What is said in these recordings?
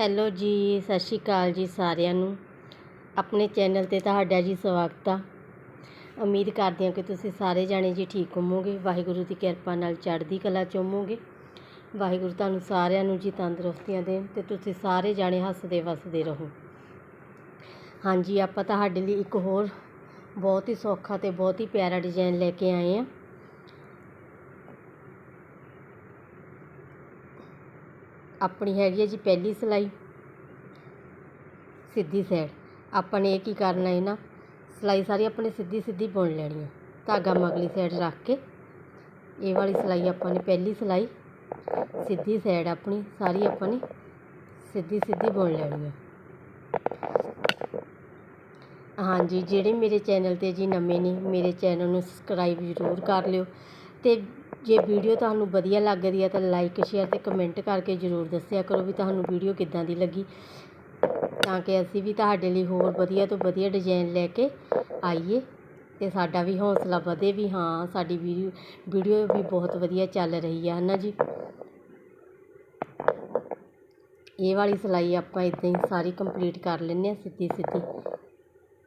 Hello ਜੀ, ਸਤਿ ਸ਼੍ਰੀ ਅਕਾਲ ਜੀ ਸਾਰਿਆਂ ਨੂੰ। ਆਪਣੇ ਚੈਨਲ 'ਤੇ ਤੁਹਾਡਾ ਜੀ ਸਵਾਗਤ ਆ। ਉਮੀਦ ਕਰਦੇ ਹਾਂ ਕਿ ਤੁਸੀਂ ਸਾਰੇ ਜਾਣੇ ਜੀ ਠੀਕ ਹੋਵੋਗੇ। ਵਾਹਿਗੁਰੂ ਦੀ ਕਿਰਪਾ ਨਾਲ ਚੜ੍ਹਦੀ ਕਲਾ 'ਚ ਹੋਵੋਗੇ। ਵਾਹਿਗੁਰੂ ਤੁਹਾਨੂੰ ਸਾਰਿਆਂ ਨੂੰ ਜੀ ਤੰਦਰੁਸਤੀਆਂ ਦੇਣ ਤੇ ਤੁਸੀਂ ਸਾਰੇ ਜਾਣੇ ਹੱਸਦੇ ਵਸਦੇ ਰਹੋ। ਹਾਂਜੀ, ਆਪਾਂ ਤੁਹਾਡੇ ਲਈ ਇੱਕ ਹੋਰ ਬਹੁਤ ਹੀ ਸੌਖਾ ਤੇ ਬਹੁਤ ਹੀ ਪਿਆਰਾ ਡਿਜ਼ਾਈਨ ਲੈ ਕੇ ਆਏ ਹਾਂ। ਆਪਣੀ ਹੈਗੀ ਹੈ ਜੀ ਪਹਿਲੀ ਸਿਲਾਈ, ਸਿੱਧੀ ਸਾਈਡ ਆਪਾਂ ਨੇ ਇਹ ਕੀ ਕਰਨਾ ਹੈ ਨਾ, ਸਿਲਾਈ ਸਾਰੀ ਆਪਣੇ ਸਿੱਧੀ ਸਿੱਧੀ ਬੁਣ ਲੈਣੀ ਹੈ ਧਾਗਾ ਮਗਲੀ ਸਾਈਡ ਰੱਖ ਕੇ, ਇਹ ਵਾਲੀ ਸਿਲਾਈ ਆਪਾਂ ਨੇ ਪਹਿਲੀ ਸਿਲਾਈ, ਸਿੱਧੀ ਸਾਈਡ ਆਪਣੀ ਸਾਰੀ ਆਪਾਂ ਨੇ ਸਿੱਧੀ ਸਿੱਧੀ ਬੁਣ ਲੈਣੀ ਹੈ ਹਾਂਜੀ, ਜਿਹੜੇ ਮੇਰੇ ਚੈਨਲ 'ਤੇ ਜੀ ਨਵੇਂ ਨੇ, ਮੇਰੇ ਚੈਨਲ ਨੂੰ ਸਬਸਕ੍ਰਾਈਬ ਜ਼ਰੂਰ ਕਰ ਲਿਓ। ਅਤੇ ਜੇ ਵੀਡੀਓ ਤੁਹਾਨੂੰ ਵਧੀਆ ਲੱਗਦੀ ਹੈ ਤਾਂ ਲਾਈਕ ਸ਼ੇਅਰ ਅਤੇ ਕਮੈਂਟ ਕਰਕੇ ਜ਼ਰੂਰ ਦੱਸਿਆ ਕਰੋ ਵੀ ਤੁਹਾਨੂੰ ਵੀਡੀਓ ਕਿੱਦਾਂ ਦੀ ਲੱਗੀ। ਤਾਂ ਕਿ ਅਸੀਂ ਵੀ ਤੁਹਾਡੇ ਲਈ ਹੋਰ ਵਧੀਆ ਤੋਂ ਵਧੀਆ ਡਿਜ਼ਾਈਨ ਲੈ ਕੇ ਆਈਏ ਅਤੇ ਸਾਡਾ ਵੀ ਹੌਸਲਾ ਵਧੇ ਵੀ ਹਾਂ, ਸਾਡੀ ਵੀਡੀਓ ਵੀਡੀਓ ਵੀ ਬਹੁਤ ਵਧੀਆ ਚੱਲ ਰਹੀ ਆ ਹੈ ਨਾ ਜੀ? ਇਹ ਵਾਲੀ ਸਿਲਾਈ ਆਪਾਂ ਇਦਾਂ ਹੀ ਸਾਰੀ ਕੰਪਲੀਟ ਕਰ ਲੈਂਦੇ ਹਾਂ ਸਿੱਧੀ ਸਿੱਧੀ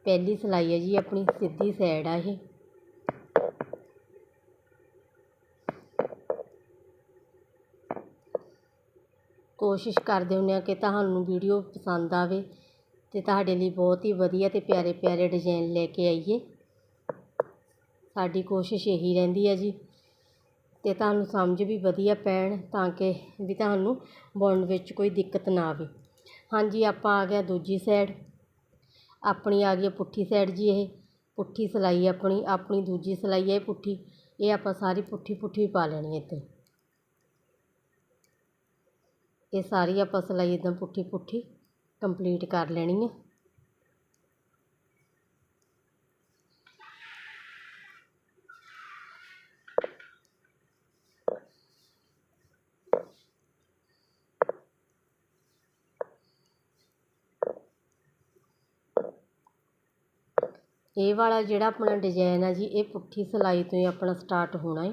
ਪਹਿਲੀ ਸਿਲਾਈ ਹੈ ਜੀ, ਆਪਣੀ ਸਿੱਧੀ ਸਾਈਡ ਆ ਇਹ। ਕੋਸ਼ਿਸ਼ ਕਰਦੇ ਹੁੰਦੇ ਹਾਂ ਕਿ ਤੁਹਾਨੂੰ ਵੀਡੀਓ ਪਸੰਦ ਆਵੇ ਅਤੇ ਤੁਹਾਡੇ ਲਈ ਬਹੁਤ ਹੀ ਵਧੀਆ ਅਤੇ ਪਿਆਰੇ ਪਿਆਰੇ ਡਿਜ਼ਾਇਨ ਲੈ ਕੇ ਆਈਏ। ਸਾਡੀ ਕੋਸ਼ਿਸ਼ ਇਹੀ ਰਹਿੰਦੀ ਹੈ ਜੀ ਅਤੇ ਤੁਹਾਨੂੰ ਸਮਝ ਵੀ ਵਧੀਆ ਪੈਣ ਤਾਂ ਕਿ ਵੀ ਤੁਹਾਨੂੰ ਬੁਣਨ ਵਿੱਚ ਕੋਈ ਦਿੱਕਤ ਨਾ ਆਵੇ। ਹਾਂਜੀ, ਆਪਾਂ ਆ ਗਿਆ ਦੂਜੀ ਸਾਈਡ ਆਪਣੀ ਆ ਗਈ ਪੁੱਠੀ ਸਾਈਡ ਜੀ ਇਹ। ਪੁੱਠੀ ਸਿਲਾਈ ਆਪਣੀ ਆਪਣੀ ਦੂਜੀ ਸਿਲਾਈ ਹੈ ਪੁੱਠੀ। ਇਹ ਆਪਾਂ ਸਾਰੀ ਪੁੱਠੀ ਪੁੱਠੀ ਪਾ ਲੈਣੀ ਇੱਥੇ ਇਹ ਸਾਰੀ ਆਪਾਂ ਸਿਲਾਈ ਇਦਾਂ ਪੁੱਠੀ ਪੁੱਠੀ ਕੰਪਲੀਟ ਕਰ ਲੈਣੀ ਹੈ ਇਹ ਵਾਲਾ ਜਿਹੜਾ ਆਪਣਾ ਡਿਜ਼ਾਈਨ ਆ ਜੀ, ਇਹ ਪੁੱਠੀ ਸਿਲਾਈ ਤੋਂ ਹੀ ਆਪਣਾ ਸਟਾਰਟ ਹੋਣਾ ਹੈ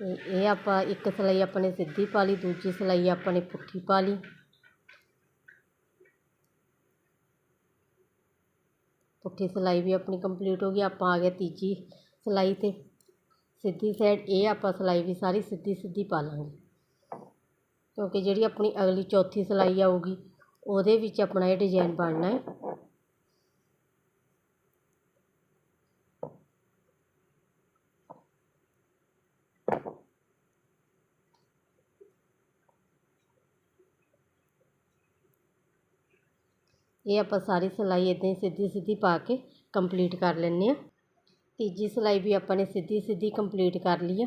ਅਤੇ ਇਹ ਆਪਾਂ ਇੱਕ ਸਿਲਾਈ ਆਪਣੇ ਸਿੱਧੀ ਪਾ ਲਈ, ਦੂਜੀ ਸਿਲਾਈ ਆਪਾਂ ਨੇ ਪੁੱਠੀ ਪਾ ਲਈ। ਪੁੱਠੀ ਸਿਲਾਈ ਵੀ ਆਪਣੀ ਕੰਪਲੀਟ ਹੋ ਗਈ, ਆਪਾਂ ਆ ਗਏ ਤੀਜੀ ਸਿਲਾਈ ਤੇ। ਸਿੱਧੀ ਸਾਈਡ ਇਹ ਆਪਾਂ ਸਿਲਾਈ ਵੀ ਸਾਰੀ ਸਿੱਧੀ ਸਿੱਧੀ ਪਾ ਲਾਂਗੇ। ਕਿਉਂਕਿ ਜਿਹੜੀ ਆਪਣੀ ਅਗਲੀ ਚੌਥੀ ਸਿਲਾਈ ਆਊਗੀ, ਉਹਦੇ ਵਿੱਚ ਆਪਣਾ ਇਹ ਡਿਜ਼ਾਈਨ ਬਣਨਾ ਹੈ। ਇਹ ਆਪਾਂ ਸਾਰੀ ਸਿਲਾਈ ਇਦਾਂ ਹੀ ਸਿੱਧੀ ਸਿੱਧੀ ਪਾ ਕੇ ਕੰਪਲੀਟ ਕਰ ਲੈਂਦੇ ਆ ਤੀਜੀ ਸਿਲਾਈ ਵੀ ਆਪਾਂ ਨੇ ਸਿੱਧੀ ਸਿੱਧੀ ਕੰਪਲੀਟ ਕਰ ਲਈ ਆ।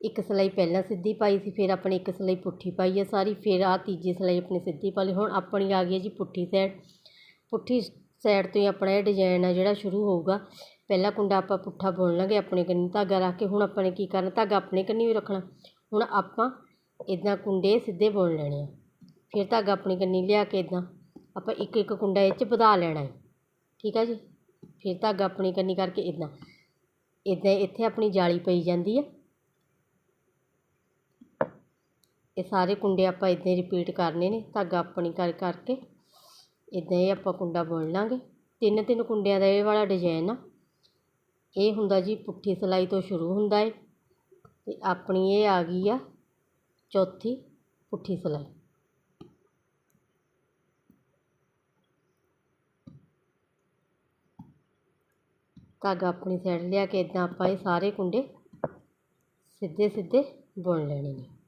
ਇੱਕ ਸਿਲਾਈ ਪਹਿਲਾਂ ਸਿੱਧੀ ਪਾਈ ਸੀ, ਫਿਰ ਆਪਣੀ ਇੱਕ ਸਿਲਾਈ ਪੁੱਠੀ ਪਾਈ ਆ ਸਾਰੀ, ਫਿਰ ਆ ਤੀਜੀ ਸਿਲਾਈ ਆਪਣੀ ਸਿੱਧੀ ਪਾ ਲਈ। ਹੁਣ ਆਪਣੀ ਆ ਗਈ ਹੈ ਜੀ ਪੁੱਠੀ ਸਾਈਡ ਪੁੱਠੀ ਸਾਈਡ ਤੋਂ ਹੀ ਆਪਣਾ ਇਹ ਡਿਜ਼ਾਈਨ ਆ ਜਿਹੜਾ ਸ਼ੁਰੂ ਹੋਊਗਾ। ਪਹਿਲਾ ਕੁੰਡਾ ਆਪਾਂ ਪੁੱਠਾ ਬੁਣ ਲਾਂਗੇ, ਆਪਣੇ ਕੰਨੀ ਧਾਗਾ ਰੱਖ ਕੇ। ਹੁਣ ਆਪਾਂ ਨੇ ਕੀ ਕਰਨਾ, ਧਾਗਾ ਆਪਣੇ ਕੰਨੀ ਵੀ ਰੱਖਣਾ। ਹੁਣ ਆਪਾਂ ਇਦਾਂ ਕੁੰਡੇ ਸਿੱਧੇ ਬੁਣ ਲੈਣੇ ਆ। ਫਿਰ ਧਾਗਾ ਆਪਣੀ ਕੰਨੀ ਲਿਆ ਕੇ ਇਦਾਂ ਆਪਾਂ ਇੱਕ ਇੱਕ ਕੁੰਡਾ ਇਹ 'ਚ ਵਧਾ ਲੈਣਾ ਹੈ। ਠੀਕ ਆ ਜੀ? ਫਿਰ ਧਾਗਾ ਆਪਣੀ ਕੰਨੀ ਕਰਕੇ ਇੱਦਾਂ ਇੱਦਾਂ ਇੱਥੇ ਆਪਣੀ ਜਾਲੀ ਪਈ ਜਾਂਦੀ ਆ। ਇਹ ਸਾਰੇ ਕੁੰਡੇ ਆਪਾਂ ਇੱਦਾਂ ਹੀ ਰਿਪੀਟ ਕਰਨੇ ਨੇ। ਧਾਗਾ ਆਪਣੀ ਕਰ ਕਰਕੇ ਇੱਦਾਂ ਇਹ ਆਪਾਂ ਕੁੰਡਾ ਬੁਣ ਲਾਂਗੇ। ਤਿੰਨ ਤਿੰਨ ਕੁੰਡਿਆਂ ਦਾ ਇਹ ਵਾਲਾ ਡਿਜ਼ਾਈਨ ਆ। ਇਹ ਹੁੰਦਾ ਜੀ ਪੁੱਠੀ ਸਿਲਾਈ ਤੋਂ ਸ਼ੁਰੂ ਹੁੰਦਾ ਏ। ਤੇ ਆਪਣੀ ਇਹ ਆ ਗਈ ਆ ਚੌਥੀ ਪੁੱਠੀ ਸਿਲਾਈ। ਧਾਗਾ ਆਪਣੀ ਸਾਈਡ ਲਿਆ ਕੇ ਇੱਦਾਂ ਆਪਾਂ ਇਹ ਸਾਰੇ ਕੁੰਡੇ ਸਿੱਧੇ ਸਿੱਧੇ ਬੁਣ ਲੈਣੇ ਨੇ।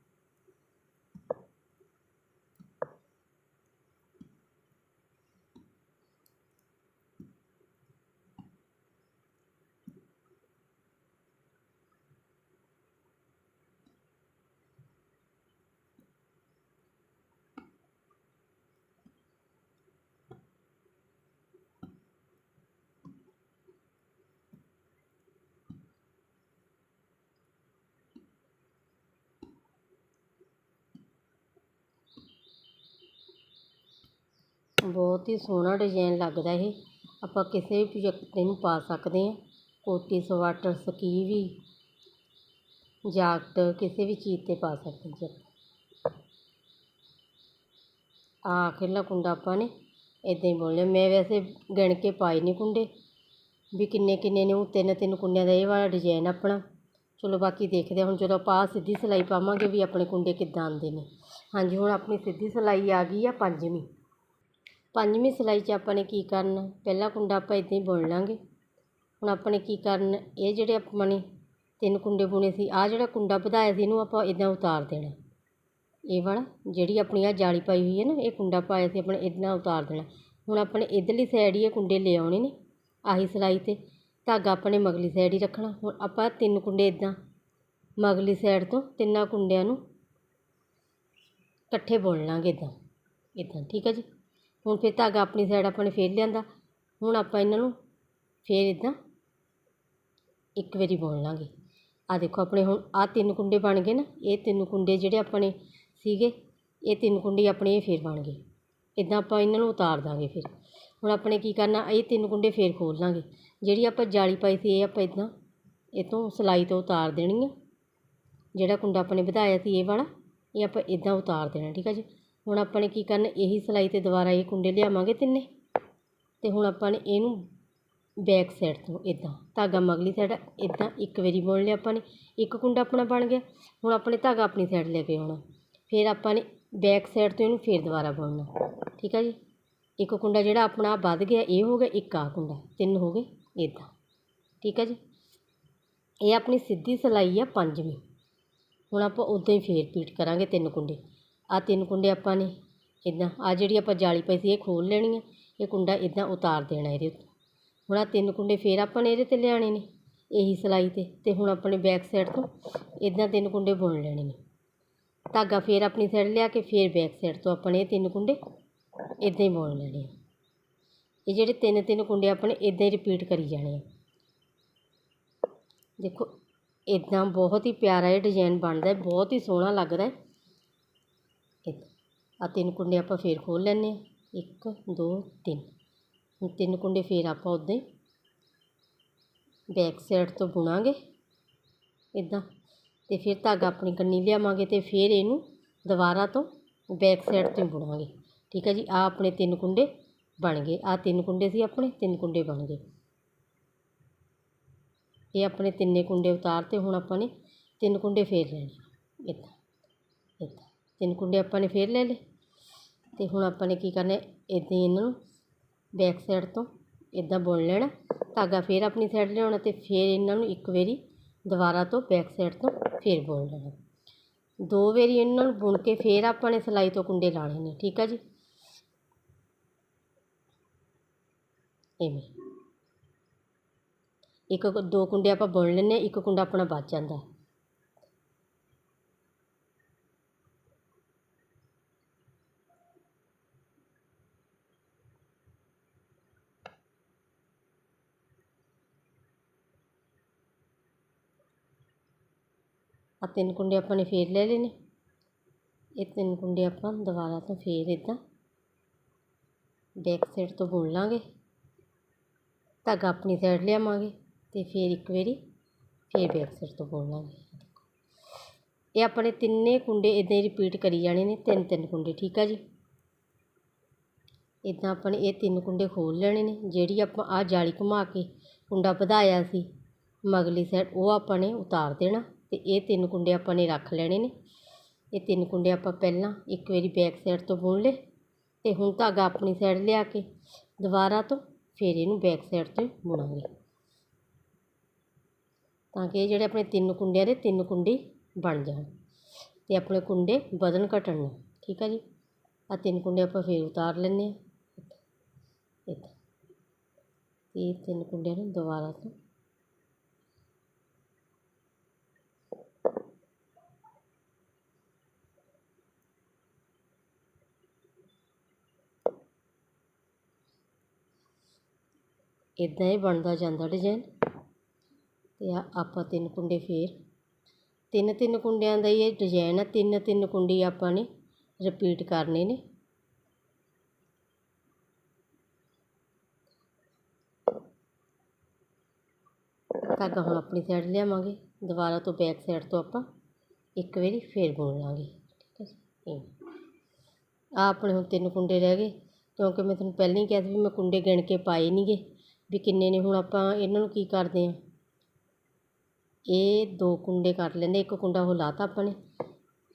ਬਹੁਤ ਹੀ ਸੋਹਣਾ ਡਿਜਾਇਨ ਲੱਗਦਾ ਇਹ। ਆਪਾਂ ਕਿਸੇ ਵੀ ਪ੍ਰੋਜੈਕਟ 'ਤੇ ਨੂੰ ਪਾ ਸਕਦੇ ਹਾਂ। ਕੋਟੀ, ਸਵਾਟਰ, ਸਕੀਵੀ, ਜਾਕਟ, ਕਿਸੇ ਵੀ ਚੀਜ਼ 'ਤੇ ਪਾ ਸਕਦੇ ਜੀ ਆ ਆਖਿਰਲਾ ਕੁੰਡਾ ਆਪਾਂ ਨੇ ਇਦਾਂ ਹੀ ਬੁਣ ਲਿਆ ਮੈਂ ਵੈਸੇ ਗਿਣ ਕੇ ਪਾਏ ਨਹੀਂ ਕੁੰਡੇ। ਵੀ ਕਿੰਨੇ ਕਿੰਨੇ ਨੇ, ਉਹ ਤਿੰਨ ਤਿੰਨ ਕੁੰਡਿਆਂ ਦਾ ਇਹ ਵਾਲਾ ਡਿਜ਼ਾਈਨ ਆਪਣਾ। ਚਲੋ ਬਾਕੀ ਦੇਖਦੇ ਹਾਂ। ਹੁਣ ਜਦੋਂ ਆਪਾਂ ਆਹ ਸਿੱਧੀ ਸਿਲਾਈ ਪਾਵਾਂਗੇ ਵੀ ਆਪਣੇ ਕੁੰਡੇ ਕਿੱਦਾਂ ਆਉਂਦੇ ਨੇ। ਹਾਂਜੀ, ਹੁਣ ਆਪਣੀ ਸਿੱਧੀ ਸਿਲਾਈ ਆ ਗਈ ਆ ਪੰਜਵੀਂ। ਪੰਜਵੀਂ ਸਿਲਾਈ 'ਚ ਆਪਾਂ ਨੇ ਕੀ ਕਰਨਾ? ਪਹਿਲਾ ਕੁੰਡਾ ਆਪਾਂ ਇਦਾਂ ਹੀ ਬੁਣ ਲਾਂਗੇ। ਹੁਣ ਆਪਾਂ ਨੇ ਕੀ ਕਰਨਾ? ਇਹ ਜਿਹੜੇ ਆਪਾਂ ਨੇ ਤਿੰਨ ਕੁੰਡੇ ਬੁਣੇ ਸੀ, ਆਹ ਜਿਹੜਾ ਕੁੰਡਾ ਵਧਾਇਆ ਸੀ ਇਹਨੂੰ ਆਪਾਂ ਇਦਾਂ ਉਤਾਰ ਦੇਣਾ। ਇਹ ਵਾਲਾ, ਜਿਹੜੀ ਆਪਣੀ ਆ ਜਾਲੀ ਪਾਈ ਹੋਈ ਹੈ ਨਾ, ਇਹ ਕੁੰਡਾ ਪਾਇਆ ਸੀ ਆਪਣੇ ਇਦਾਂ ਉਤਾਰ ਦੇਣਾ। ਹੁਣ ਆਪਣੇ ਇਧਰਲੀ ਸਾਈਡ ਹੀ ਇਹ ਕੁੰਡੇ ਲੈ ਆਉਣੇ ਨੇ, ਆਹੀ ਸਿਲਾਈ 'ਤੇ। ਧਾਗਾ ਆਪਣੇ ਮਗਲੀ ਸਾਈਡ ਹੀ ਰੱਖਣਾ। ਹੁਣ ਆਪਾਂ ਤਿੰਨ ਕੁੰਡੇ ਇਦਾਂ ਮਗਲੀ ਸਾਈਡ ਤੋਂ ਤਿੰਨਾਂ ਕੁੰਡਿਆਂ ਨੂੰ ਇਕੱਠੇ ਬੁਣ ਲਾਂਗੇ ਇਦਾਂ ਇਦਾਂ ਠੀਕ ਹੈ ਜੀ? ਹੁਣ ਫਿਰ ਧਾਗਾ ਆਪਣੀ ਸਾਈਡ ਆਪਾਂ ਨੇ ਫੇਰ ਲਿਆਂਦਾ। ਹੁਣ ਆਪਾਂ ਇਹਨਾਂ ਨੂੰ ਫੇਰ ਇੱਦਾਂ ਇੱਕ ਵਾਰੀ ਬੁਣ ਲਾਂਗੇ। ਆ ਦੇਖੋ ਆਪਣੇ ਹੁਣ ਆ ਤਿੰਨ ਕੁੰਡੇ ਬਣ ਗਏ ਨਾ, ਇਹ ਤਿੰਨ ਕੁੰਡੇ ਜਿਹੜੇ ਆਪਣੇ ਸੀਗੇ, ਇਹ ਤਿੰਨ ਕੁੰਡੇ ਆਪਣੇ ਇਹ ਫੇਰ ਬਣ ਗਏ। ਇਦਾਂ ਆਪਾਂ ਇਹਨਾਂ ਨੂੰ ਉਤਾਰ ਦਾਂਗੇ ਫਿਰ। ਹੁਣ ਆਪਣੇ ਕੀ ਕਰਨਾ, ਇਹ ਤਿੰਨ ਕੁੰਡੇ ਫੇਰ ਖੋਲ ਲਾਂਗੇ। ਜਿਹੜੀ ਆਪਾਂ ਜਾਲੀ ਪਾਈ ਸੀ, ਇਹ ਆਪਾਂ ਇਦਾਂ ਇਹ ਤੋਂ ਸਿਲਾਈ ਤੋਂ ਉਤਾਰ ਦੇਣੀ ਆ। ਜਿਹੜਾ ਕੁੰਡਾ ਆਪਾਂ ਨੇ ਵਧਾਇਆ ਸੀ, ਇਹ ਵਾਲਾ, ਇਹ ਆਪਾਂ ਇਦਾਂ ਉਤਾਰ ਦੇਣਾ, ਠੀਕ ਆ ਜੀ? ਹੁਣ ਆਪਾਂ ਨੇ ਕੀ ਕਰਨਾ, ਇਹੀ ਸਿਲਾਈ 'ਤੇ ਦੁਬਾਰਾ ਇਹ ਕੁੰਡੇ ਲਿਆਵਾਂਗੇ ਤਿੰਨੇ। ਅਤੇ ਹੁਣ ਆਪਾਂ ਨੇ ਇਹਨੂੰ ਬੈਕ ਸਾਈਡ ਤੋਂ ਇਦਾਂ ਧਾਗਾ ਮਗਲੀ ਸਾਈਡ ਇਦਾਂ ਇੱਕ ਵਾਰੀ ਬੁਣ ਲਿਆ ਆਪਾਂ ਨੇ, ਇੱਕ ਕੁੰਡਾ ਆਪਣਾ ਬਣ ਗਿਆ। ਹੁਣ ਆਪਾਂ ਨੇ ਧਾਗਾ ਆਪਣੀ ਸਾਈਡ ਲੈ ਕੇ ਆਉਣਾ। ਫਿਰ ਆਪਾਂ ਨੇ ਬੈਕ ਸਾਈਡ ਤੋਂ ਇਹਨੂੰ ਫਿਰ ਦੁਬਾਰਾ ਬੁਣਨਾ। ਠੀਕ ਹੈ ਜੀ? ਇੱਕ ਕੁੰਡਾ ਜਿਹੜਾ ਆਪਣਾ ਵੱਧ ਗਿਆ, ਇਹ ਹੋ ਗਿਆ, ਇੱਕ ਆ ਕੁੰਡਾ। ਤਿੰਨ ਹੋ ਗਏ ਇਦਾਂ ਠੀਕ ਹੈ ਜੀ? ਇਹ ਆਪਣੀ ਸਿੱਧੀ ਸਿਲਾਈ ਆ ਪੰਜਵੀਂ। ਹੁਣ ਆਪਾਂ ਉਦਾਂ ਹੀ ਫੇਰ ਰਿਪੀਟ ਕਰਾਂਗੇ ਤਿੰਨ ਕੁੰਡੇ। ਆਹ ਤਿੰਨ ਕੁੰਡੇ ਆਪਾਂ ਨੇ ਇੱਦਾਂ ਆਹ ਜਿਹੜੀ ਆਪਾਂ ਜਾਲੀ ਪਈ ਸੀ ਇਹ ਖੋਲ ਲੈਣੀ ਆ, ਇਹ ਕੁੰਡਾ ਇੱਦਾਂ ਉਤਾਰ ਦੇਣਾ ਇਹਦੇ ਉੱਤੇ। ਹੁਣ ਆਹ ਤਿੰਨ ਕੁੰਡੇ ਫੇਰ ਆਪਾਂ ਨੇ ਇਹਦੇ 'ਤੇ ਲਿਆਣੇ ਨੇ, ਇਹੀ ਸਿਲਾਈ 'ਤੇ, ਤੇ ਹੁਣ ਆਪਣੇ ਬੈਕ ਸਾਈਡ ਤੋਂ ਇਦਾਂ ਤਿੰਨ ਕੁੰਡੇ ਬੁਣ ਲੈਣੇ ਨੇ। ਧਾਗਾ ਫੇਰ ਆਪਣੀ ਸਾਈਡ ਲਿਆ ਕੇ ਫੇਰ ਬੈਕ ਸਾਈਡ ਤੋਂ ਆਪਣੇ ਇਹ ਤਿੰਨ ਕੁੰਡੇ ਇਦਾਂ ਹੀ ਬੁਣ ਲੈਣੇ ਆ। ਇਹ ਜਿਹੜੇ ਤਿੰਨ ਤਿੰਨ ਕੁੰਡੇ ਆਪਣੇ ਇਦਾਂ ਹੀ ਰਿਪੀਟ ਕਰੀ ਜਾਣੇ ਆ। ਦੇਖੋ ਇਦਾਂ ਬਹੁਤ ਹੀ ਪਿਆਰਾ ਇਹ ਡਿਜ਼ਾਈਨ ਬਣਦਾ, ਬਹੁਤ ਹੀ ਸੋਹਣਾ ਲੱਗਦਾ। ਆ ਤਿੰਨ ਕੁੰਡੇ ਆਪਾਂ ਫੇਰ ਖੋਲ ਲੈਂਦੇ ਹਾਂ। ਇੱਕ, ਦੋ, ਤਿੰਨ। ਹੁਣ ਤਿੰਨ ਕੁੰਡੇ ਫੇਰ ਆਪਾਂ ਉੱਦਾਂ ਹੀ ਬੈਕ ਸਾਈਡ ਤੋਂ ਬੁਣਾਂਗੇ। ਇਦਾਂ ਅਤੇ ਫਿਰ ਧਾਗਾ ਆਪਣੀ ਕੰਨੀ ਲਿਆਵਾਂਗੇ ਅਤੇ ਫਿਰ ਇਹਨੂੰ ਦੁਬਾਰਾ ਤੋਂ ਬੈਕ ਸਾਈਡ ਤੋਂ ਬੁਣਾਂਗੇ। ਠੀਕ ਹੈ ਜੀ? ਆ ਆਪਣੇ ਤਿੰਨ ਕੁੰਡੇ ਬਣ ਗਏ। ਆ ਤਿੰਨ ਕੁੰਡੇ ਸੀ ਆਪਣੇ, ਤਿੰਨ ਕੁੰਡੇ ਬਣ ਗਏ। ਇਹ ਆਪਣੇ ਤਿੰਨੇ ਕੁੰਡੇ ਉਤਾਰਤੇ ਹੁਣ ਆਪਾਂ ਨੇ ਤਿੰਨ ਕੁੰਡੇ ਫੇਰ ਲੈਣੇ ਇੱਦਾਂ ਇੱਦਾਂ ਤਿੰਨ ਕੁੰਡੇ ਆਪਾਂ ਨੇ ਫੇਰ ਲੈ ਲਏ। ਅਤੇ ਹੁਣ ਆਪਾਂ ਨੇ ਕੀ ਕਰਨਾ ਇੱਦਾਂ ਹੀ ਇਹਨਾਂ ਨੂੰ ਬੈਕ ਸਾਈਡ ਤੋਂ ਇੱਦਾਂ ਬੁਣ ਲੈਣਾ। ਧਾਗਾ ਫੇਰ ਆਪਣੀ ਸਾਈਡ ਲਿਆਉਣਾ ਅਤੇ ਫੇਰ ਇਹਨਾਂ ਨੂੰ ਇੱਕ ਵਾਰੀ ਦੁਬਾਰਾ ਤੋਂ ਬੈਕ ਸਾਈਡ ਤੋਂ ਫੇਰ ਬੁਣ ਲੈਣਾ। ਦੋ ਵਾਰੀ ਇਹਨਾਂ ਨੂੰ ਬੁਣ ਕੇ ਫੇਰ ਆਪਾਂ ਨੇ ਸਿਲਾਈ ਤੋਂ ਕੁੰਡੇ ਲਾਣੇ ਨੇ, ਠੀਕ ਆ ਜੀ? ਇਵੇਂ। ਇੱਕ ਦੋ ਕੁੰਡੇ ਆਪਾਂ ਬੁਣ ਲੈਂਦੇ ਹਾਂ, ਇੱਕ ਕੁੰਡਾ ਆਪਣਾ ਬਚ ਜਾਂਦਾ। ਆਹ ਤਿੰਨ ਕੁੰਡੇ ਆਪਾਂ ਨੇ ਫੇਰ ਲੈ ਲਏ ਨੇ ਇਹ ਤਿੰਨ ਕੁੰਡੇ ਆਪਾਂ ਦੁਬਾਰਾ ਤੋਂ ਫੇਰ ਇਦਾਂ ਬੈਕ ਸਾਈਡ ਤੋਂ ਬੁਣ ਲਾਂਗੇ। ਧਾਗਾ ਆਪਣੀ ਸਾਈਡ ਲਿਆਵਾਂਗੇ ਅਤੇ ਫਿਰ ਇੱਕ ਵਾਰੀ ਫਿਰ ਬੈਕ ਸਾਈਡ ਤੋਂ ਬੁਣ ਲਾਂਗੇ। ਇਹ ਆਪਣੇ ਤਿੰਨੇ ਕੁੰਡੇ ਇੱਦਾਂ ਹੀ ਰਿਪੀਟ ਕਰੀ ਜਾਣੇ ਨੇ, ਤਿੰਨ ਤਿੰਨ ਕੁੰਡੇ, ਠੀਕ ਆ ਜੀ? ਇੱਦਾਂ ਆਪਾਂ ਨੇ ਇਹ ਤਿੰਨ ਕੁੰਡੇ ਖੋਲ ਲੈਣੇ ਨੇ, ਜਿਹੜੀ ਆਪਾਂ ਆਹ ਜਾਲੀ ਘੁਮਾ ਕੇ ਕੁੰਡਾ ਵਧਾਇਆ ਸੀ ਮਗਲੀ ਸਾਈਡ ਉਹ ਆਪਾਂ ਨੇ ਉਤਾਰ ਦੇਣਾ। ਅਤੇ ਇਹ ਤਿੰਨ ਕੁੰਡੇ ਆਪਾਂ ਨੇ ਰੱਖ ਲੈਣੇ ਨੇ। ਇਹ ਤਿੰਨ ਕੁੰਡੇ ਆਪਾਂ ਪਹਿਲਾਂ ਇੱਕ ਵਾਰੀ ਬੈਕ ਸਾਈਡ ਤੋਂ ਬੁਣ ਲਏ ਅਤੇ ਹੁਣ ਧਾਗਾ ਆਪਣੀ ਸਾਈਡ ਲਿਆ ਕੇ ਦੁਬਾਰਾ ਤੋਂ ਫਿਰ ਇਹਨੂੰ ਬੈਕ ਸਾਈਡ ਤੋਂ ਬੁਣਾਂਗੇ। ਤਾਂ ਕਿ ਇਹ ਜਿਹੜੇ ਆਪਣੇ ਤਿੰਨ ਕੁੰਡਿਆਂ ਦੇ ਤਿੰਨ ਕੁੰਡੇ ਬਣ ਜਾਣ ਅਤੇ ਆਪਣੇ ਕੁੰਡੇ ਵਧਣ ਘਟਣ ਨਾ। ਠੀਕ ਆ ਜੀ? ਆ ਤਿੰਨ ਕੁੰਡੇ ਆਪਾਂ ਫੇਰ ਉਤਾਰ ਲੈਂਦੇ ਹਾਂ। ਇੱਦਾਂ ਇਹ ਤਿੰਨ ਕੁੰਡਿਆਂ ਨੂੰ ਦੁਬਾਰਾ ਤੋਂ ਇੱਦਾਂ ਹੀ ਬਣਦਾ ਜਾਂਦਾ ਡਿਜ਼ਾਇਨ ਅਤੇ ਆ ਆਪਾਂ ਤਿੰਨ ਕੁੰਡੇ ਫੇਰ। ਤਿੰਨ ਤਿੰਨ ਕੁੰਡਿਆਂ ਦਾ ਹੀ ਇਹ ਡਿਜ਼ਾਇਨ ਆ, ਤਿੰਨ ਤਿੰਨ ਕੁੰਡੀ ਆਪਾਂ ਨੇ ਰਿਪੀਟ ਕਰਨੇ ਨੇ। ਧਾਗਾ ਹੁਣ ਆਪਣੀ ਸਾਈਡ ਲਿਆਵਾਂਗੇ ਦੁਬਾਰਾ ਤੋਂ ਬੈਕ ਸਾਈਡ ਤੋਂ ਆਪਾਂ ਇੱਕ ਵਾਰੀ ਫੇਰ ਬੁਣ ਲਾਂਗੇ। ਠੀਕ ਹੈ ਜੀ? ਆ ਆਪਣੇ ਹੁਣ ਤਿੰਨ ਕੁੰਡੇ ਰਹਿ ਗਏ, ਕਿਉਂਕਿ ਮੈਂ ਤੁਹਾਨੂੰ ਪਹਿਲਾਂ ਹੀ ਕਿਹਾ ਸੀ ਵੀ ਮੈਂ ਕੁੰਡੇ ਗਿਣ ਕੇ ਪਾਏ ਨਹੀਂਗੇ ਵੀ ਕਿੰਨੇ ਨੇ, ਹੁਣ ਆਪਾਂ ਇਹਨਾਂ ਨੂੰ ਕੀ ਕਰਦੇ ਹਾਂ? ਇਹ ਦੋ ਕੁੰਡੇ ਕਰ ਲੈਂਦੇ, ਇੱਕ ਕੁੰਡਾ ਉਹ ਲਾਤਾ ਆਪਾਂ ਨੇ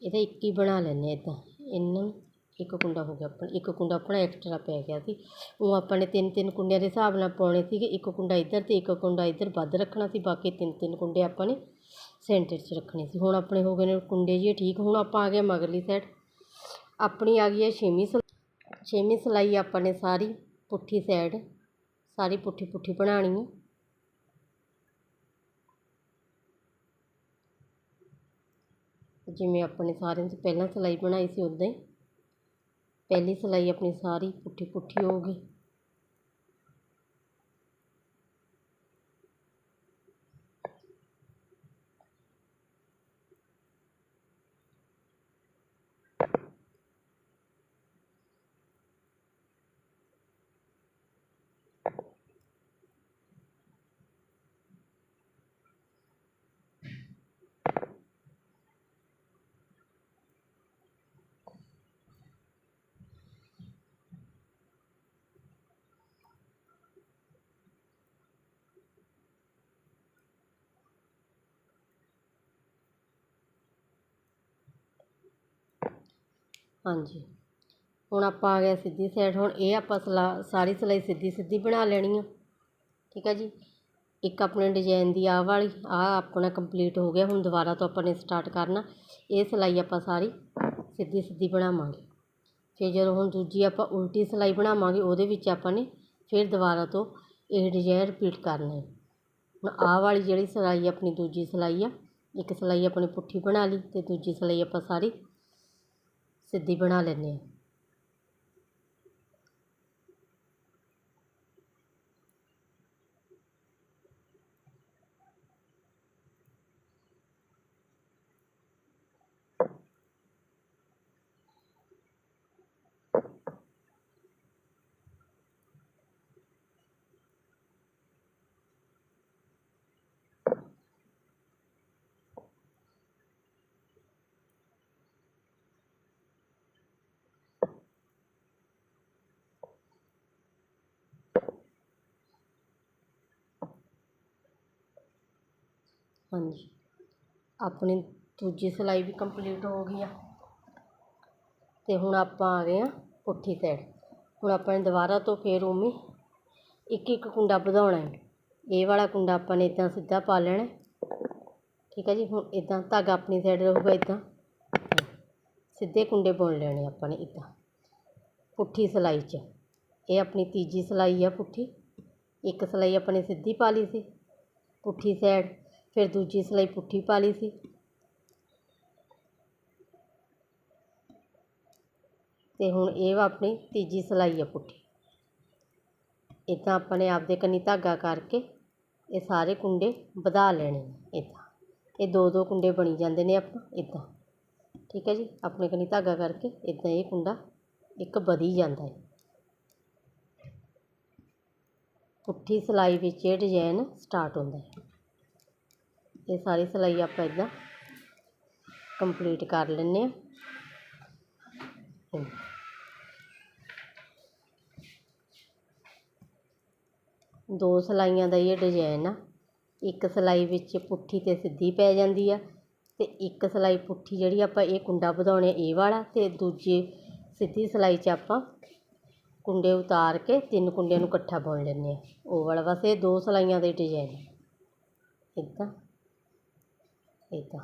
ਇਹਦਾ ਇੱਕ ਹੀ ਬਣਾ ਲੈਂਦੇ ਇੱਦਾਂ। ਇਹਨਾਂ ਨੂੰ ਇੱਕ ਕੁੰਡਾ ਹੋ ਗਿਆ ਆਪਣਾ, ਇੱਕ ਕੁੰਡਾ ਆਪਣਾ ਐਕਸਟਰਾ ਪੈ ਗਿਆ ਸੀ। ਉਹ ਆਪਾਂ ਨੇ ਤਿੰਨ ਤਿੰਨ ਕੁੰਡਿਆਂ ਦੇ ਹਿਸਾਬ ਨਾਲ ਪਾਉਣੇ ਸੀਗੇ, ਇੱਕ ਕੁੰਡਾ ਇੱਧਰ ਤੇ ਇੱਕ ਕੁੰਡਾ ਇੱਧਰ ਵੱਧ ਰੱਖਣਾ ਸੀ, ਬਾਕੀ ਤਿੰਨ ਤਿੰਨ ਕੁੰਡੇ ਆਪਾਂ ਨੇ ਸੈਂਟਰ 'ਚ ਰੱਖਣੇ ਸੀ। ਹੁਣ ਆਪਣੇ ਹੋ ਗਏ ਨੇ ਕੁੰਡੇ ਜੀ ਠੀਕ, ਹੁਣ ਆਪਾਂ ਆ ਗਏ ਮਗਰਲੀ ਸਾਈਡ ਆਪਣੀ ਆ ਗਈ ਹੈ ਛੇਵੀਂ ਸਲ- ਛੇਵੀਂ ਸਿਲਾਈ ਆਪਾਂ ਨੇ ਸਾਰੀ ਪੁੱਠੀ ਸਾਈਡ ਸਾਰੀ ਪੁੱਠੀ ਪੁੱਠੀ ਬਣਾਉਣੀ ਹੈ ਜਿਵੇਂ ਆਪਣੇ ਸਾਰਿਆਂ ਤੋਂ ਪਹਿਲਾਂ ਸਿਲਾਈ ਬਣਾਈ ਸੀ ਉੱਦਾਂ ਹੀ। ਪਹਿਲੀ ਸਿਲਾਈ ਆਪਣੀ ਸਾਰੀ ਪੁੱਠੀ ਪੁੱਠੀ ਹੋ ਗਈ। ਹਾਂਜੀ। ਹੁਣ ਆਪਾਂ ਆ ਗਏ ਸਿੱਧੀ ਸਾਈਡ ਹੁਣ ਇਹ ਆਪਾਂ ਸਲਾ, ਸਾਰੀ ਸਿਲਾਈ ਸਿੱਧੀ ਸਿੱਧੀ ਬਣਾ ਲੈਣੀ ਆ। ਠੀਕ ਹੈ ਜੀ? ਇੱਕ ਆਪਣੇ ਡਿਜ਼ਾਈਨ ਦੀ ਆਹ ਵਾਲੀ, ਆਹ ਆਪਣਾ ਕੰਪਲੀਟ ਹੋ ਗਿਆ, ਹੁਣ ਦੁਬਾਰਾ ਤੋਂ ਆਪਾਂ ਨੇ ਸਟਾਰਟ ਕਰਨਾ। ਇਹ ਸਿਲਾਈ ਆਪਾਂ ਸਾਰੀ ਸਿੱਧੀ ਸਿੱਧੀ ਬਣਾਵਾਂਗੇ। ਫਿਰ ਜਦੋਂ ਹੁਣ ਦੂਜੀ ਆਪਾਂ ਉਲਟੀ ਸਿਲਾਈ ਬਣਾਵਾਂਗੇ, ਉਹਦੇ ਵਿੱਚ ਆਪਾਂ ਨੇ ਫਿਰ ਦੁਬਾਰਾ ਤੋਂ ਇਹ ਡਿਜ਼ਾਈਨ ਰਿਪੀਟ ਕਰਨਾ ਹੈ। ਹੁਣ ਆਹ ਵਾਲੀ ਜਿਹੜੀ ਸਿਲਾਈ ਆਪਣੀ ਦੂਜੀ ਸਿਲਾਈ ਆ, ਇੱਕ ਸਿਲਾਈ ਆਪਣੀ ਪੁੱਠੀ ਬਣਾ ਲਈ ਤੇ ਦੂਜੀ ਸਿਲਾਈ ਆਪਾਂ ਸਾਰੀ ਸਿੱਧੀ ਬਣਾ ਲੈਂਦੇ ਹਾਂ। ਹਾਂਜੀ। ਆਪਣੀ ਦੂਜੀ ਸਿਲਾਈ ਵੀ ਕੰਪਲੀਟ ਹੋ ਗਈ ਆ। ਅਤੇ ਹੁਣ ਆਪਾਂ ਆ ਗਏ ਹਾਂ ਪੁੱਠੀ ਸਾਈਡ ਹੁਣ ਆਪਾਂ ਨੇ ਦੁਬਾਰਾ ਤੋਂ ਫਿਰ ਉਵੇਂ ਇੱਕ ਇੱਕ ਕੁੰਡਾ ਵਧਾਉਣਾ ਹੈ। ਇਹ ਵਾਲਾ ਕੁੰਡਾ ਆਪਾਂ ਨੇ ਇੱਦਾਂ ਸਿੱਧਾ ਪਾ ਲੈਣਾ ਠੀਕ ਹੈ ਜੀ, ਹੁਣ ਇੱਦਾਂ ਧਾਗਾ ਆਪਣੀ ਸਾਈਡ ਰਹੂਗਾ ਇੱਦਾਂ ਸਿੱਧੇ ਕੁੰਡੇ ਬੁਣ ਲੈਣੇ ਆਪਾਂ ਨੇ ਇੱਦਾਂ ਪੁੱਠੀ ਸਿਲਾਈ 'ਚ। ਇਹ ਆਪਣੀ ਤੀਜੀ ਸਿਲਾਈ ਆ ਪੁੱਠੀ। ਇੱਕ ਸਿਲਾਈ ਆਪਾਂ ਨੇ ਸਿੱਧੀ ਪਾ ਲਈ ਸੀ। ਪੁੱਠੀ ਸਾਈਡ ਫਿਰ ਦੂਜੀ ਸਿਲਾਈ ਪੁੱਠੀ ਪਾ ਲਈ ਸੀ। ਤੇ ਹੁਣ ਇਹ ਆਪਣੀ ਤੀਜੀ ਸਿਲਾਈ ਆ ਪੁੱਠੀ। ਇੱਦਾਂ ਆਪਣੇ ਆਪ ਦੇ ਕੰਨੀ ਧਾਗਾ ਕਰਕੇ ਇਹ ਸਾਰੇ ਕੁੰਡੇ ਵਧਾ ਲੈਣੇ ਨੇ ਇੱਦਾਂ ਇਹ ਦੋ ਦੋ ਕੁੰਡੇ ਬਣੀ ਜਾਂਦੇ ਨੇ ਆਪਾਂ ਇੱਦਾਂ ਠੀਕ ਹੈ ਜੀ? ਆਪਣੇ ਕਨੀ ਧਾਗਾ ਕਰਕੇ ਇੱਦਾਂ ਇਹ ਕੁੰਡਾ ਇੱਕ ਵਧੀ ਜਾਂਦਾ ਹੈ ਪੁੱਠੀ ਸਿਲਾਈ ਵਿੱਚ ਇਹ ਡਿਜ਼ਾਈਨ ਸਟਾਰਟ ਹੁੰਦਾ ਹੈ ਇਹ ਸਾਰੀ ਸਿਲਾਈ ਆਪਾਂ ਇੱਦਾਂ ਕੰਪਲੀਟ ਕਰ ਲੈਂਦੇ ਹਾਂ। ਦੋ ਸਿਲਾਈਆਂ ਦਾ ਇਹ ਡਿਜ਼ਾਈਨ ਆ। ਇੱਕ ਸਿਲਾਈ ਵਿੱਚ ਪੁੱਠੀ ਤੇ ਸਿੱਧੀ ਪੈ ਜਾਂਦੀ ਆ ਤੇ ਇੱਕ ਸਿਲਾਈ ਪੁੱਠੀ ਜਿਹੜੀ ਆਪਾਂ ਇਹ ਕੁੰਡਾ ਵਧਾਉਣੇ ਇਹ ਵਾਲਾ ਤੇ ਦੂਜੀ ਸਿੱਧੀ ਸਿਲਾਈ 'ਚ ਆਪਾਂ ਕੁੰਡੇ ਉਤਾਰ ਕੇ ਤਿੰਨ ਕੁੰਡਿਆਂ ਨੂੰ ਇਕੱਠਾ ਬੁਣ ਲੈਂਦੇ ਆ। ਉਹ ਵਾਲਾ ਬਸ ਇਹ ਦੋ ਸਿਲਾਈਆਂ ਦੇ ਡਿਜ਼ਾਈਨ ਇੱਦਾਂ। ਇੱਦਾਂ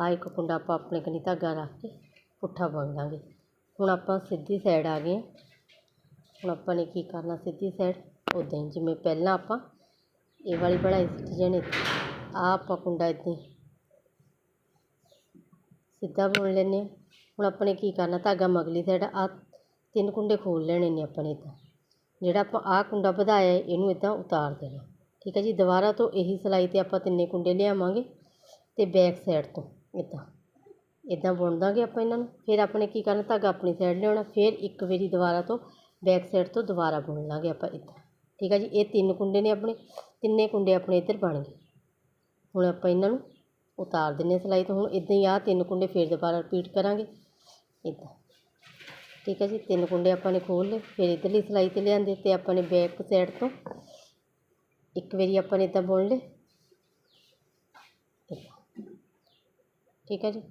ਆਹ ਇੱਕ ਕੁੰਡਾ ਆਪਾਂ ਆਪਣੇ ਕਨੀ ਧਾਗਾ ਰੱਖ ਕੇ ਪੁੱਠਾ ਬੁਣ ਲਾਂਗੇ ਹੁਣ ਆਪਾਂ ਸਿੱਧੀ ਸਾਈਡ ਆ ਗਏ ਹਾਂ। ਹੁਣ ਆਪਾਂ ਨੇ ਕੀ ਕਰਨਾ ਸਿੱਧੀ ਸਾਈਡ ਉੱਦਾਂ ਹੀ ਜਿਵੇਂ ਪਹਿਲਾਂ ਆਪਾਂ ਇਹ ਵਾਲੀ ਬਣਾਈ ਸੀ ਡਿਜ਼ਾਈਨ ਆਹ ਆਪਾਂ ਕੁੰਡਾ ਇੱਦਾਂ ਸਿੱਧਾ ਬੁਣ ਲੈਂਦੇ ਹਾਂ। ਹੁਣ ਆਪਾਂ ਨੇ ਕੀ ਕਰਨਾ? ਧਾਗਾ ਮਗਲੀ ਸਾਈਡ ਆ ਤਿੰਨ ਕੁੰਡੇ ਖੋਲ ਲੈਣੇ ਨੇ ਆਪਾਂ ਨੇ ਇੱਦਾਂ। ਜਿਹੜਾ ਆਪਾਂ ਆਹ ਕੁੰਡਾ ਵਧਾਇਆ ਇਹਨੂੰ ਇੱਦਾਂ ਉਤਾਰ ਦੇਣਾ। ਠੀਕ ਹੈ ਜੀ, ਦੁਬਾਰਾ ਤੋਂ ਇਹੀ ਸਿਲਾਈ 'ਤੇ ਆਪਾਂ ਤਿੰਨੇ ਕੁੰਡੇ ਲਿਆਵਾਂਗੇ ਅਤੇ ਬੈਕ ਸਾਈਡ ਤੋਂ ਇੱਦਾਂ ਇੱਦਾਂ ਬੁਣ ਦਾਂਗੇ ਆਪਾਂ ਇਹਨਾਂ ਨੂੰ। ਫਿਰ ਆਪਣੇ ਕੀ ਕਰਨਾ? ਧਾਗਾ ਆਪਣੀ ਸਾਈਡ ਲਿਆਉਣਾ। ਫਿਰ ਇੱਕ ਵਾਰੀ ਦੁਬਾਰਾ ਤੋਂ ਬੈਕ ਸਾਈਡ ਤੋਂ ਦੁਬਾਰਾ ਬੁਣ ਲਾਂਗੇ ਆਪਾਂ ਇੱਦਾਂ ਠੀਕ ਹੈ ਜੀ, ਇਹ ਤਿੰਨ ਕੁੰਡੇ ਨੇ ਆਪਣੇ। ਤਿੰਨੇ ਕੁੰਡੇ ਆਪਣੇ ਇੱਧਰ ਬਣ ਗਏ। ਹੁਣ ਆਪਾਂ ਇਹਨਾਂ ਨੂੰ ਉਤਾਰ ਦਿੰਦੇ ਹਾਂ ਸਿਲਾਈ ਤੋਂ। ਹੁਣ ਇੱਦਾਂ ਹੀ ਆ ਤਿੰਨ ਕੁੰਡੇ ਫਿਰ ਦੁਬਾਰਾ ਰਿਪੀਟ ਕਰਾਂਗੇ। ਇੱਦਾਂ ਠੀਕ ਹੈ ਜੀ, ਤਿੰਨ ਕੁੰਡੇ ਆਪਾਂ ਨੇ ਖੋਲ ਲਏ। ਫਿਰ ਇਧਰਲੀ ਸਿਲਾਈ ਤੇ ਲਿਆਂਦੇ ਤੇ ਆਪਾਂ ਨੇ ਬੈਕ ਸਾਈਡ ਤੋਂ ਇੱਕ ਵਾਰੀ ਆਪਾਂ ਨੇ ਇਦਾਂ ਬੁਣ ਲਏ। ਠੀਕ ਹੈ ਜੀ।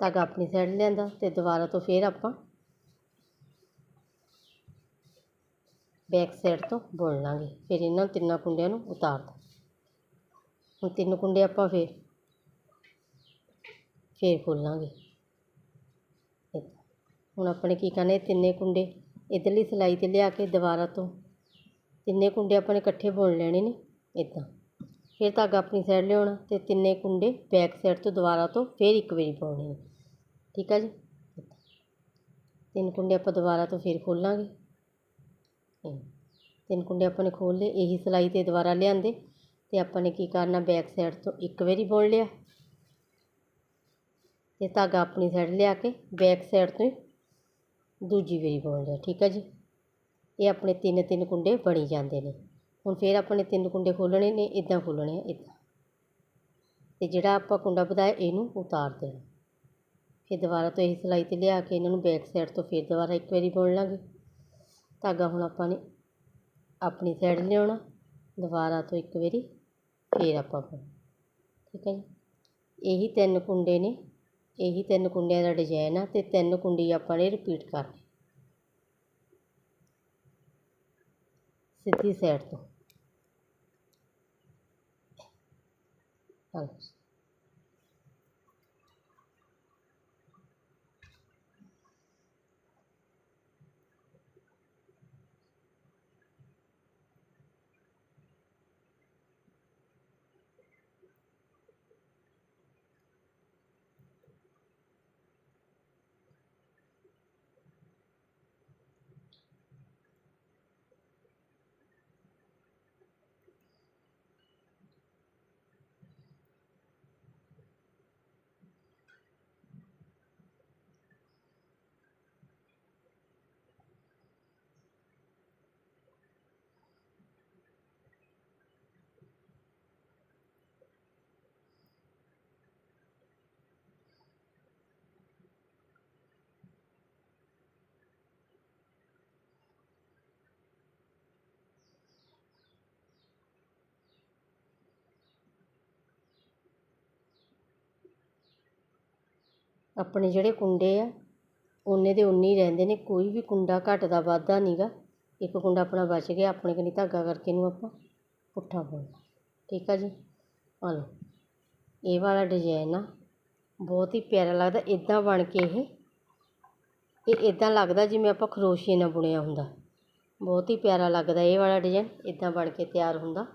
ਧਾਗਾ ਆਪਣੀ ਸਾਈਡ ਲਿਆਂਦਾ ਤੇ ਦੁਬਾਰਾ ਤੋਂ ਫਿਰ ਆਪਾਂ ਬੈਕ ਸਾਈਡ ਤੋਂ ਬੁਣ ਲਾਂਗੇ। ਫਿਰ ਇਹਨਾਂ ਤਿੰਨਾਂ ਕੁੰਡਿਆਂ ਨੂੰ ਉਤਾਰ ਦੋ। ਹੁਣ ਤਿੰਨ ਕੁੰਡੇ ਆਪਾਂ ਫਿਰ ਫਿਰ ਖੋਲਾਂਗੇ ਏਦਾਂ। ਹੁਣ ਆਪਣੇ ਕੀ ਕਰਨਾ ਤਿੰਨੇ ਕੁੰਡੇ ਇੱਧਰਲੀ ਸਿਲਾਈ ਤੇ ਲਿਆ ਕੇ ਦੁਬਾਰਾ ਤੋਂ। ਤਿੰਨੇ ਕੁੰਡੇ ਆਪਾਂ ਨੇ ਇਕੱਠੇ ਬੁਣ ਲੈਣੇ ਨੇ ਇੱਦਾਂ ਫਿਰ ਧਾਗਾ ਆਪਣੀ ਸਾਈਡ ਲਿਆਉਣਾ ਅਤੇ ਤਿੰਨੇ ਕੁੰਡੇ ਬੈਕ ਸਾਈਡ ਤੋਂ ਦੁਬਾਰਾ ਤੋਂ ਫਿਰ ਇੱਕ ਵਾਰੀ ਪਾਉਣੇ ਨੇ। ਠੀਕ ਆ ਜੀ? ਤਿੰਨ ਕੁੰਡੇ ਆਪਾਂ ਦੁਬਾਰਾ ਤੋਂ ਫਿਰ ਖੋਲਾਂਗੇ। ਤਿੰਨ ਕੁੰਡੇ ਆਪਾਂ ਨੇ ਖੋਲ ਲਏ, ਇਹੀ ਸਿਲਾਈ ਤੇ ਦੁਬਾਰਾ ਲਿਆਂਦੇ ਤੇ ਆਪਾਂ ਨੇ ਕੀ ਕਰਨਾ ਬੈਕ ਸਾਈਡ ਤੋਂ ਇੱਕ ਵਾਰੀ ਬੁਣ ਲਿਆ। ਤੇ ਧਾਗਾ ਆਪਣੀ ਸਾਈਡ ਲਿਆ ਕੇ ਬੈਕ ਸਾਈਡ ਤੋਂ ਹੀ ਦੂਜੀ ਵਾਰੀ ਬੁਣ ਲਿਆ ਠੀਕ ਹੈ ਜੀ? ਇਹ ਆਪਣੇ ਤਿੰਨ ਤਿੰਨ ਕੁੰਡੇ ਬਣੀ ਜਾਂਦੇ ਨੇ। ਹੁਣ ਫਿਰ ਆਪਣੇ ਤਿੰਨ ਕੁੰਡੇ ਖੋਲਣੇ ਨੇ ਇਦਾਂ ਖੋਲਣੇ ਆ ਇਦਾਂ ਤੇ ਜਿਹੜਾ ਆਪਾਂ ਕੁੰਡਾ ਵਧਾਇਆ, ਇਹਨੂੰ ਉਤਾਰ ਦੇਣਾ। ਫਿਰ ਦੁਬਾਰਾ ਤੋਂ ਇਹ ਸਿਲਾਈ ਤੇ ਲਿਆ ਕੇ ਇਹਨਾਂ ਨੂੰ ਬੈਕ ਸਾਈਡ ਤੋਂ ਫਿਰ ਦੁਬਾਰਾ ਇੱਕ ਵਾਰੀ ਬੁਣ ਲਾਂਗੇ। ਧਾਗਾ ਹੁਣ ਆਪਾਂ ਨੇ ਆਪਣੀ ਸਾਈਡ ਲਿਆਉਣਾ, ਦੁਬਾਰਾ ਤੋਂ ਇੱਕ ਵਾਰੀ ਫਿਰ ਆਪਾਂ ਬੁਣ ਠੀਕ ਹੈ ਜੀ? ਇਹੀ ਤਿੰਨ ਕੁੰਡੇ ਨੇ ਇਹੀ ਤਿੰਨ ਕੁੰਡਿਆਂ ਦਾ ਡਿਜ਼ਾਈਨ ਆ ਤੇ ਤਿੰਨ ਕੁੰਡੀ ਆਪਾਂ ਨੇ ਰਿਪੀਟ ਕਰਨੇ। ਸਿੱਧੀ ਸਾਈਡ ਤੋਂ। ਹਾਂ। ਆਪਣੇ ਜਿਹੜੇ ਕੁੰਡੇ ਆ ਓਨੇ ਦੇ ਓਨੇ ਹੀ ਰਹਿੰਦੇ ਨੇ, ਕੋਈ ਵੀ ਕੁੰਡਾ ਘਟਦਾ ਵੱਧਦਾ ਨਹੀਂਗਾ ਇੱਕ ਕੁੰਡਾ ਆਪਣਾ ਬਚ ਗਿਆ, ਆਪਣੇ ਕਨੀ ਧਾਗਾ ਕਰਕੇ ਇਹਨੂੰ ਆਪਾਂ ਪੁੱਠਾ ਬੁਣਨਾ ਠੀਕ ਆ ਜੀ? ਆ ਲਓ। ਇਹ ਵਾਲਾ ਡਿਜ਼ਾਇਨ ਆ। ਬਹੁਤ ਹੀ ਪਿਆਰਾ ਲੱਗਦਾ ਇਦਾਂ ਬਣ ਕੇ ਇਹ। ਇਹ ਇਦਾਂ ਲੱਗਦਾ ਜਿਵੇਂ ਆਪਾਂ ਖਰੋਸ਼ੀਏ ਨਾਲ ਬੁਣਿਆ ਹੁੰਦਾ। ਬਹੁਤ ਹੀ ਪਿਆਰਾ ਲੱਗਦਾ ਇਹ ਵਾਲਾ ਡਿਜ਼ਾਈਨ ਇਦਾਂ ਬਣ ਕੇ ਤਿਆਰ ਹੁੰਦਾ।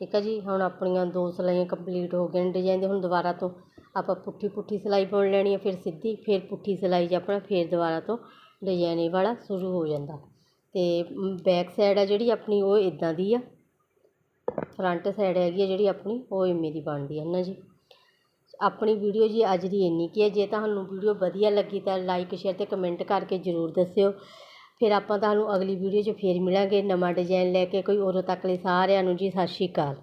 ਠੀਕ ਆ ਜੀ, ਹੁਣ ਆਪਣੀਆਂ ਦੋ ਸਿਲਾਈਆਂ ਕੰਪਲੀਟ ਹੋ ਗਈਆਂ ਨੇ ਡਿਜ਼ਾਈਨ ਦੇ, ਹੁਣ ਦੁਬਾਰਾ ਤੋਂ ਆਪਾਂ ਪੁੱਠੀ ਪੁੱਠੀ ਸਿਲਾਈ ਬੁਣ ਲੈਣੀ ਹੈ, ਫਿਰ ਸਿੱਧੀ, ਫਿਰ ਪੁੱਠੀ ਸਿਲਾਈ 'ਚ ਆਪਣਾ, ਫਿਰ ਦੁਬਾਰਾ ਤੋਂ ਡਿਜ਼ਾਈਨ ਵਾਲਾ ਸ਼ੁਰੂ ਹੋ ਜਾਂਦਾ। ਅਤੇ ਬੈਕ ਸਾਈਡ ਆ ਜਿਹੜੀ ਆਪਣੀ, ਉਹ ਇਦਾਂ ਦੀ ਆ। ਫਰੰਟ ਸਾਈਡ ਹੈਗੀ ਆ ਜਿਹੜੀ ਆਪਣੀ, ਉਹ ਇਵੇਂ ਦੀ ਬਣਦੀ ਹੈ ਨਾ ਜੀ? ਆਪਣੀ ਵੀਡੀਓ ਜੀ ਅੱਜ ਦੀ ਇੰਨੀ ਕੀ ਹੈ ਜੇ ਤੁਹਾਨੂੰ ਵੀਡੀਓ ਵਧੀਆ ਲੱਗੀ ਤਾਂ ਲਾਈਕ ਸ਼ੇਅਰ ਤੇ ਕਮੈਂਟ ਕਰਕੇ ਜ਼ਰੂਰ ਦੱਸਿਓ। ਫਿਰ ਆਪਾਂ ਤੁਹਾਨੂੰ ਅਗਲੀ ਵੀਡੀਓ 'ਚ ਫਿਰ ਮਿਲਾਂਗੇ ਨਵਾਂ ਡਿਜ਼ਾਇਨ ਲੈ ਕੇ ਕੋਈ ਉਦੋਂ ਤੱਕ ਲਈ ਸਾਰਿਆਂ ਨੂੰ ਜੀ, ਸਤਿ ਸ਼੍ਰੀ ਅਕਾਲ।